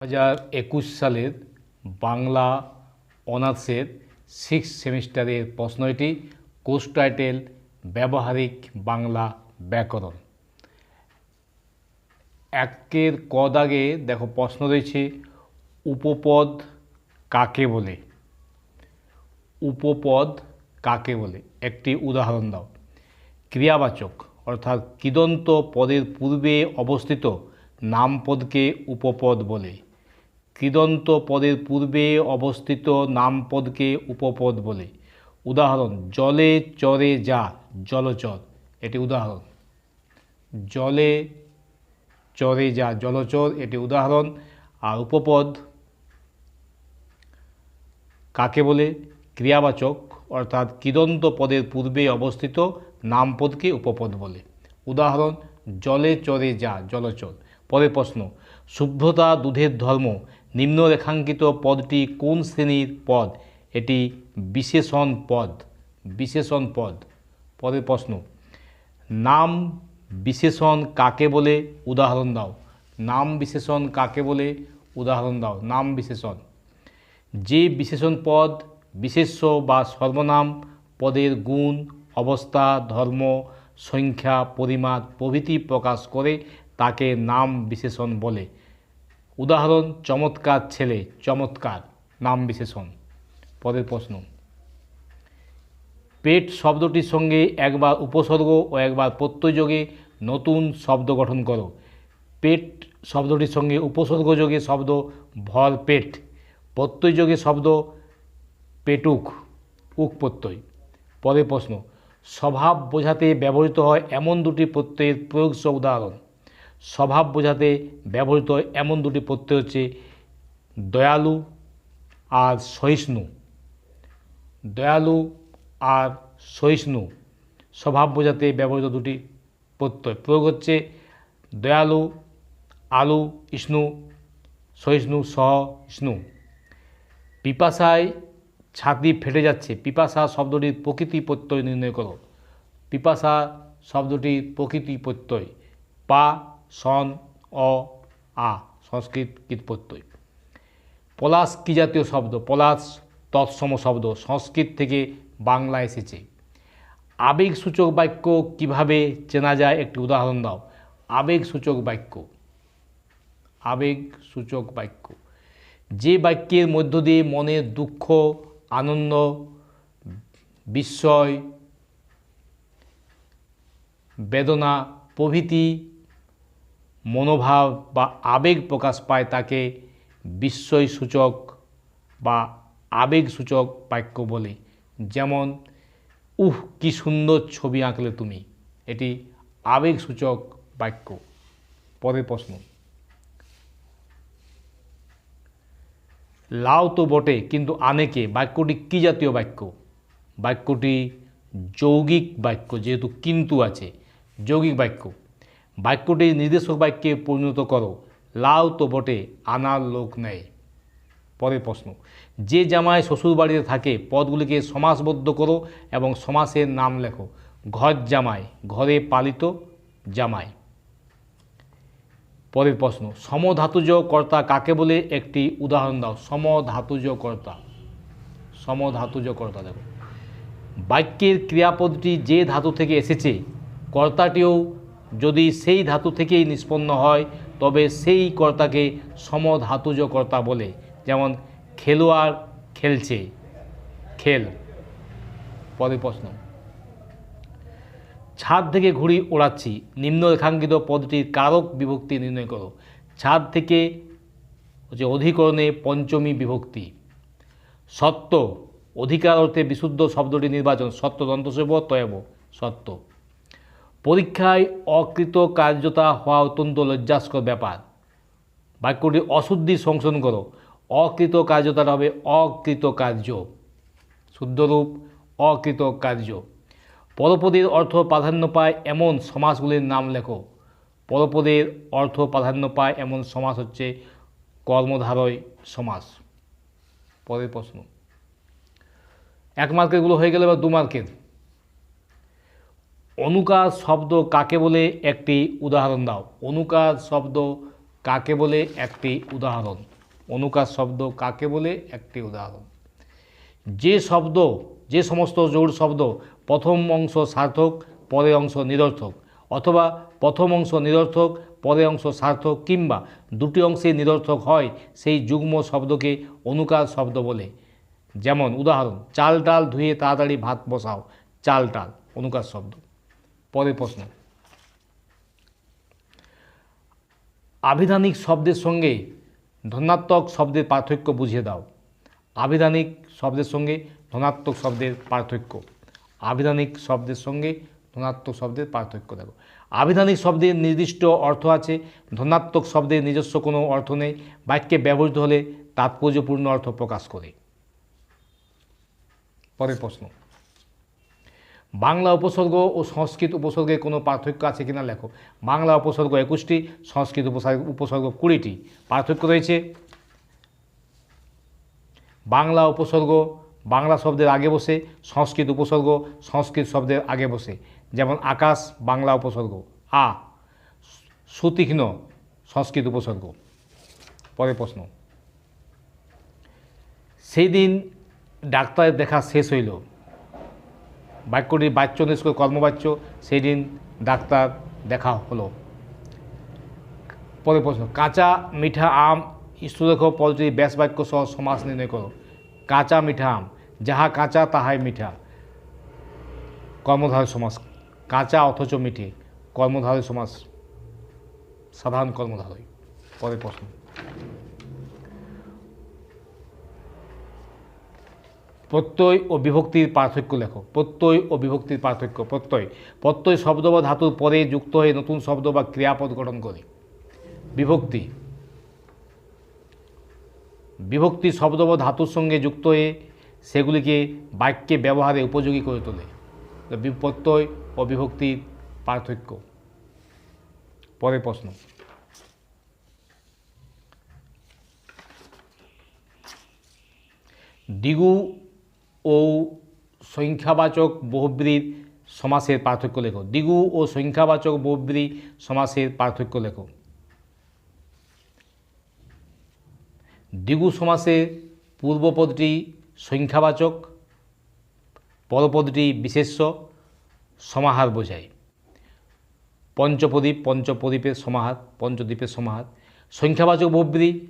হাজার একুশ সালের বাংলা অনার্সের সিক্স সেমিস্টারের প্রশ্ন এটি কোর্স টাইটেল, ব্যবহারিক বাংলা ব্যাকরণ। একের ক দাগে দেখো প্রশ্ন রয়েছে, উপপদ কাকে বলে? উপপদ কাকে বলে? একটি উদাহরণ দাও। ক্রিয়াবাচক, অর্থাৎ কিদন্ত পদের পূর্বে অবস্থিত নামপদকে উপপদ বলে। কৃদন্ত পদের পূর্বে অবস্থিত নামপদকে উপপদ বলে। উদাহরণ, জলে চরে যা, জলচর। এটি উদাহরণ। জলে চরে যা, জলচর, এটি উদাহরণ। আর উপপদ কাকে বলে? ক্রিয়াবাচক, অর্থাৎ কৃদন্ত পদের পূর্বে অবস্থিত নামপদকে উপপদ বলে। উদাহরণ, জলে চরে যা, জলচর। পরের প্রশ্ন, শুভ্রতা দুধের ধর্ম নিম্নরেখাঙ্কিত পদটি কোন শ্রেণির পদ? এটি বিশেষণ পদ বিশেষণ পদ। পরের প্রশ্ন, নাম বিশেষণ কাকে বলে? উদাহরণ দাও। নাম বিশেষণ কাকে বলে? উদাহরণ দাও। নাম বিশেষণ। যে বিশেষণ পদ বিশেষ্য বা সর্বনাম, পদের গুণ, অবস্থা, ধর্ম, সংখ্যা পরিমাণ প্রভৃতি প্রকাশ করে তাকে নাম বিশেষণ বলে। উদাহরণ, চমৎকার ছেলে, চমৎকার নাম বিশেষণ। পরের প্রশ্ন। পেট শব্দটির সঙ্গে একবার উপসর্গ ও একবার প্রত্যয়যোগে নতুন শব্দ গঠন করো। পেট শব্দটির সঙ্গে উপসর্গ যোগে শব্দ ভর পেট, প্রত্যয়যোগে শব্দ পেটুক, উক প্রত্যয়। পরের প্রশ্ন, স্বভাব বোঝাতে ব্যবহৃত হয় এমন দুটি প্রত্যয়ের প্রয়োগস উদাহরণ। স্বভাব বোঝাতে ব্যবহৃত এমন দুটি প্রত্যয় হচ্ছে দয়ালু আর সহিষ্ণু। দয়ালু আর সহিষ্ণু স্বভাব বোঝাতে ব্যবহৃত দুটি প্রত্যয় প্রয়োগ হচ্ছে দয়ালু, আলু, ইষ্ণু, সহিষ্ণু সহ ইষ্ণু পিপাসায় ছাতি ফেটে যাচ্ছে। পিপাসা শব্দটির প্রকৃতি প্রত্যয় নির্ণয় করো। পিপাসা শব্দটির প্রকৃতি প্রত্যয়। পা সন, অ, আ, সংস্কৃত কীট প্রত্যয় পলাশ কী জাতীয় শব্দ? পলাশ তৎসম শব্দ, সংস্কৃত থেকে বাংলা এসেছে। আবেগসূচক বাক্য কীভাবে চেনা যায়? একটি উদাহরণ দাও। আবেগসূচক বাক্য। আবেগসূচক বাক্য। যে বাক্যের মধ্য দিয়ে মনের দুঃখ, আনন্দ, বিস্ময়, বেদনা, প্রভৃতি মনোভাব বা আবেগ প্রকাশ পায় তাকে বিস্ময়সূচক বা আবেগসূচক বাক্য বলে। যেমন, উহ, কি সুন্দর ছবি আঁকলে তুমি। এটি আবেগসূচক বাক্য। পরের প্রশ্ন। লাউ তো বটে, কিন্তু আনেকে বাক্যটি কী জাতীয় বাক্য? বাক্যটি যৌগিক বাক্য, যেহেতু কিন্তু আছে। যৌগিক বাক্য। বাক্যটি নির্দেশক বাক্যে পরিণত করো। লাউ তো বটে, আনার লোক নেই। পরের প্রশ্ন, যে জামাই শ্বশুরবাড়িতে থাকে, পদগুলিকে সমাসবদ্ধ করো এবং সমাসের নাম লেখো। ঘর জামাই, ঘরে পালিত জামাই। পরের প্রশ্ন সমধাতুজ কর্তা কাকে বলে? একটি উদাহরণ দাও। সমধাতুজ কর্তা সমধাতুজ কর্তা দেখো। বাক্যের ক্রিয়াপদটি যে ধাতু থেকে এসেছে, কর্তাটিও যদি সেই ধাতু থেকেই নিষ্পন্ন হয়, তবে সেই কর্তাকে সমধাতুজ কর্তা বলে, যেমন খেলোয়াড় খেলছে। খেল। পরের প্রশ্ন। ছাদ থেকে ঘুড়ি ওড়াচ্ছি। নিম্নরেখাঙ্কিত পদটির কারক বিভক্তি নির্ণয় করো। ছাদ থেকে হচ্ছে অধিকরণে পঞ্চমী বিভক্তি। সত্য। অধিকার অর্থে বিশুদ্ধ শব্দটি নির্বাচন। সত্য দন্তসেব তয়ব। সত্য। পরীক্ষায় অকৃত কার্যতা হওয়া অত্যন্ত লজ্জাস্কর ব্যাপার। বাক্যটি অশুদ্ধি সংশোধন করো। অকৃত কার্যতাটা হবে অকৃত কার্য শুদ্ধরূপ অকৃত কার্য পরপদের অর্থ প্রাধান্য পায় এমন সমাসগুলির নাম লেখো। পরপদের অর্থ প্রাধান্য পায় এমন সমাস হচ্ছে কর্মধারয় সমাস। পরের প্রশ্ন। এক মার্কেরগুলো হয়ে গেলে বা দু মার্কের অনুকার শব্দ কাকে বলে একটি উদাহরণ দাও। অনুকার শব্দ কাকে বলে একটি উদাহরণ। অনুকার শব্দ কাকে বলে একটি উদাহরণ। যে শব্দ, যে সমস্ত জোড় শব্দ প্রথম অংশ সার্থক, পরের অংশ নিরর্থক, অথবা প্রথম অংশ নিরর্থক, পরের অংশ সার্থক কিংবা দুটি অংশে নিরর্থক হয়, সেই যুগ্ম শব্দকে অনুকার শব্দ বলে। যেমন উদাহরণ, চাল ডাল ধুয়ে তাড়াতাড়ি ভাত বসাও। চাল ডাল অনুকার শব্দ। পরের প্রশ্ন। আবিধানিক শব্দের সঙ্গে ধনাত্মক শব্দের পার্থক্য বুঝিয়ে দাও। আবিধানিক শব্দের সঙ্গে ধনাত্মক শব্দের পার্থক্য। আবিধানিক শব্দের সঙ্গে ধনাত্মক শব্দের পার্থক্য দেখো। আবিধানিক শব্দের নির্দিষ্ট অর্থ আছে, ধনাত্মক শব্দের নিজস্ব কোনো অর্থ নেই, বাক্যে ব্যবহৃত হলে তাৎপর্যপূর্ণ অর্থ প্রকাশ করে। পরের প্রশ্ন। বাংলা উপসর্গ ও সংস্কৃত উপসর্গে কোনো পার্থক্য আছে কিনা লেখো। বাংলা উপসর্গ একুশটি, সংস্কৃত উপসর্গ উপসর্গ কুড়িটি। পার্থক্য রয়েছে। বাংলা উপসর্গ বাংলা শব্দের আগে বসে, সংস্কৃত উপসর্গ সংস্কৃত শব্দের আগে বসে। যেমন আকাশ, বাংলা উপসর্গ। আ, সুতীক্ষ্ণ, সংস্কৃত উপসর্গ। পরের প্রশ্ন। সেই দিন ডাক্তারের দেখা শেষ হইল। বাক্যটি বাচ্য নিষ্কর কর্মবাচ্য সেই দিন ডাক্তার দেখা হলো। পরের প্রশ্ন, কাঁচা, মিঠা, আম স্থূলেখ পদটি ব্যাস বাক্য সহ সমাস নির্ণয় করো। কাঁচা, মিঠা, আম, যাহা কাঁচা তাহাই মিঠা। কর্মধারয় সমাস, কাঁচা অথচ মিঠে, কর্মধারয় সমাস, সাধারণ কর্মধারয়। পরের প্রশ্ন প্রত্যয় ও বিভক্তির পার্থক্য লেখো। প্রত্যয় ও বিভক্তির পার্থক্য, প্রত্যয়। প্রত্যয় শব্দ বা ধাতুর পরে যুক্ত হয়ে নতুন শব্দ বা ক্রিয়াপদ গঠন করে। বিভক্তি। বিভক্তি শব্দ বা ধাতুর সঙ্গে যুক্ত হয়ে সেগুলিকে বাক্যে ব্যবহারে উপযোগী করে তোলে। প্রত্যয় ও বিভক্তির পার্থক্য। পরের প্রশ্ন। দ্বিগু ও সংখ্যাবাচক বহুব্রীর সমাসের পার্থক্য লেখো। দ্বিগু ও সংখ্যাবাচক বহুব্রী সমাসের পার্থক্য লেখো। দ্বিগু সমাসে পূর্বপদটি সংখ্যাবাচক, পরপদটি বিশেষ্য, সমাহার বোঝায়। পঞ্চপ্রদীপ পঞ্চপ্রদীপের সমাহার, পঞ্চদ্বীপের সমাহার। সংখ্যাবাচক বহুব্রী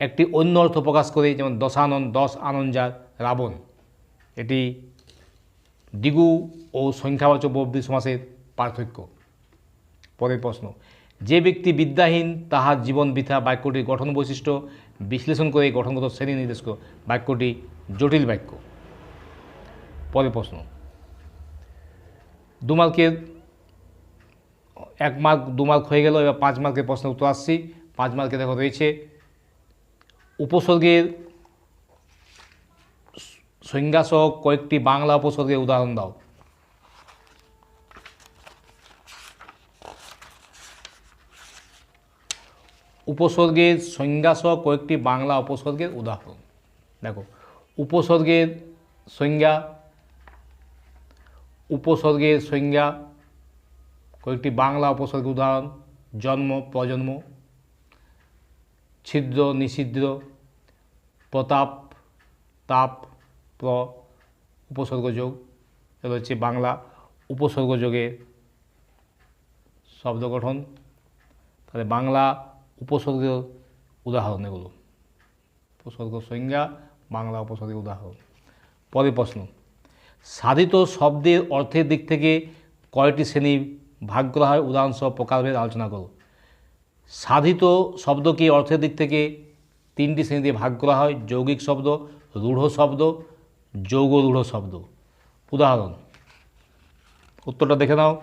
একটি অন্য অর্থ প্রকাশ করে, যেমন দশানন, দশ আনন্দার রাবণ। এটি দ্বিগু ও সংখ্যাবাচক বহুব্রী সমাসের পার্থক্য। পরের প্রশ্ন, যে ব্যক্তি বিদ্যাহীন, তাহার জীবন বৃথা, বাক্যটির গঠন বৈশিষ্ট্য বিশ্লেষণ করে গঠনগত শ্রেণি নির্দেশ বাক্যটি জটিল বাক্য। পরের প্রশ্ন দু মার্কের এক মার্ক দু মার্ক হয়ে গেল, এবার পাঁচ মার্কের প্রশ্নের উত্তর আসছি। পাঁচ মার্কে দেখো রয়েছে, উপসর্গের সংজ্ঞাসহ কয়েকটি বাংলা উপসর্গের উদাহরণ দাও। উপসর্গের সংজ্ঞাসহ কয়েকটি বাংলা উপসর্গের উদাহরণ। দেখো উপসর্গের সংজ্ঞা উপসর্গের সংজ্ঞা কয়েকটি বাংলা উপসর্গের উদাহরণ, জন্ম, প্রজন্ম, ছিদ্র নিষিদ্র প্রতাপ, তাপ প্র উপসর্গযোগ এগুলো হচ্ছে বাংলা উপসর্গযোগের শব্দ গঠন। তাহলে বাংলা উপসর্গের উদাহরণ এগুলো। উপসর্গ সংজ্ঞা, বাংলা উপসর্গের উদাহরণ। পরের প্রশ্ন, সাধিত শব্দের অর্থের দিক থেকে কয়টি শ্রেণি ভাগ করা হয়, উদাহরণসহ প্রকারভেদ আলোচনা করো। সাধিত শব্দকে অর্থের দিক থেকে তিনটি শ্রেণীতে ভাগ করা হয়, যৌগিক শব্দ, রূঢ় শব্দ যৌগ রূঢ় শব্দ। উদাহরণ। উত্তরটা দেখে নাও,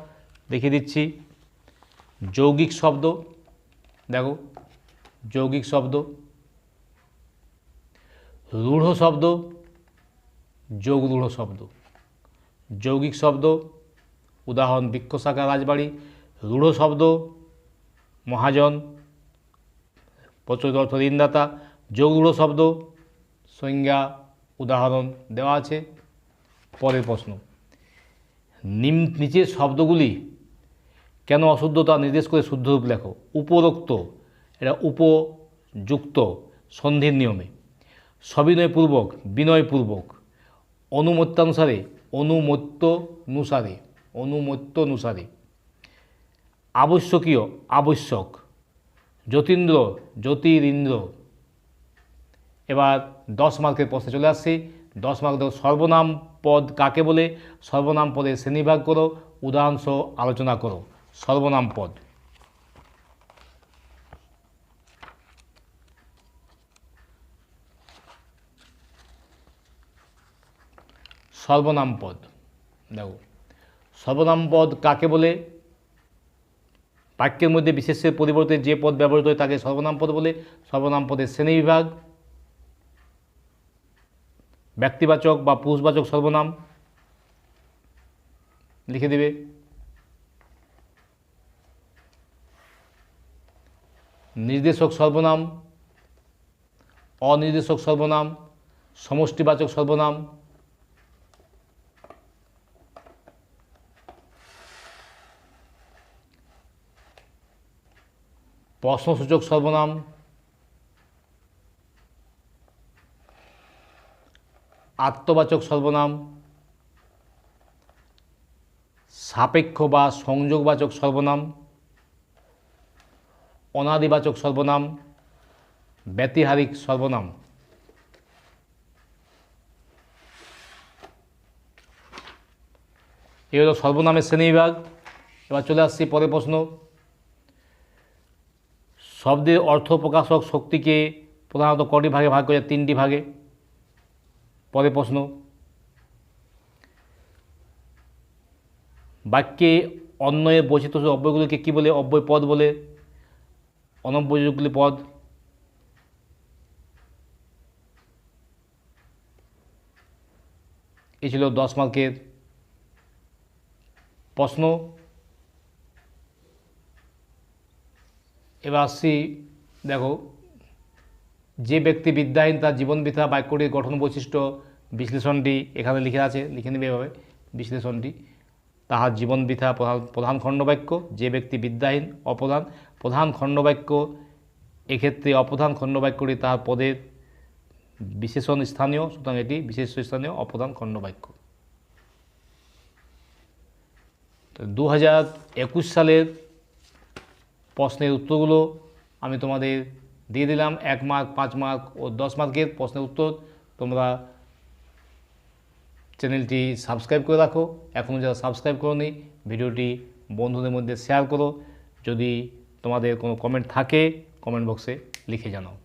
দেখিয়ে দিচ্ছি। যৌগিক শব্দ। দেখো, যৌগিক শব্দ। রূঢ় শব্দ। যোগ রূঢ় শব্দ। যৌগিক শব্দ। উদাহরণ, বৃক্ষশাখা, রাজবাড়ি। রূঢ় শব্দ। মহাজন। প্রচলিত অর্থ ঋণদাতা। যোগরূঢ় শব্দ। সংজ্ঞা। উদাহরণ দেওয়া আছে। পরের প্রশ্ন। নিম নিচের শব্দগুলি কেন অশুদ্ধতা নির্দেশ করে শুদ্ধরূপ লেখো? উপরোক্ত, এটা উপযুক্ত, সন্ধির নিয়মে। সবিনয়পূর্বক, বিনয়পূর্বক, অনুমত্যানুসারে অনুমত্যানুসারে অনুমত্যানুসারে। আবশ্যকীয়, আবশ্যক। যতীন্দ্র জ্যোতিরিন্দ্র এবার দশ মার্কের প্রশ্নে চলে আসছি। দশ মার্ক দেখো সর্বনাম পদ কাকে বলে? সর্বনাম পদে শ্রেণীভাগ করো উদাহরণ সহ আলোচনা করো। সর্বনাম পদ। সর্বনাম পদ। দেখো, সর্বনাম পদ কাকে বলে? বাক্যের মধ্যে বিশেষের পরিবর্তে যে পদ ব্যবহৃত হয় তাকে সর্বনাম পদ বলে। সর্বনাম পদের শ্রেণীবিভাগ ব্যক্তিবাচক বা পুরুষবাচক সর্বনাম লিখে দেবে। নির্দেশক সর্বনাম অনির্দেশক সর্বনাম সমষ্টিবাচক সর্বনাম। প্রশ্নসূচক সর্বনাম আত্মবাচক সর্বনাম, সাপেক্ষ বা সংযোগবাচক সর্বনাম, অনাদিবাচক সর্বনাম, ব্যতিহারিক সর্বনাম। এই হলো সর্বনামের শ্রেণীবিভাগ। এবার চলে আসছি পরের প্রশ্ন। শব্দের অর্থ প্রকাশক শক্তিকে প্রধানত কটি ভাগে ভাগ করে তিনটি ভাগে। পরে প্রশ্ন। বাক্যে অন্যয়ের বৈচিত্র্য অব্যয়গুলিকে কী বলে? অব্যয় পদ বলে। অনব্যয়গুলি পদ। এ ছিল দশ মার্কের প্রশ্ন। এবার আসছি, দেখো যে ব্যক্তি বিদ্যাহীন তার জীবন বৃথা বাক্যটির গঠন বৈশিষ্ট্য বিশ্লেষণটি এখানে লিখে আছে, লিখে নেবে এভাবে, বিশ্লেষণটি। তাহার জীবন বৃথা প্রধান প্রধান খণ্ডবাক্য, যে ব্যক্তি বিদ্যাহীন, অপ্রধান, প্রধান খণ্ডবাক্য, এক্ষেত্রে অপ্রধান খণ্ডবাক্যটি তাহার পদের বিশেষণ স্থানীয়, সুতরাং এটি বিশেষ স্থানীয়, অপ্রধান খণ্ডবাক্য। দু হাজার একুশ সালের প্রশ্নের উত্তরগুলো আমি তোমাদের দিয়ে দিলাম এক মার্ক পাঁচ মার্ক ও দশ মার্কের প্রশ্নের উত্তর। তোমরা চ্যানেলটি সাবস্ক্রাইব করে রাখো। এখনও যারা সাবস্ক্রাইব করোনি, ভিডিওটি বন্ধুদের মধ্যে শেয়ার করো। যদি তোমাদের কোনো কমেন্ট থাকে কমেন্ট বক্সে লিখে জানাও।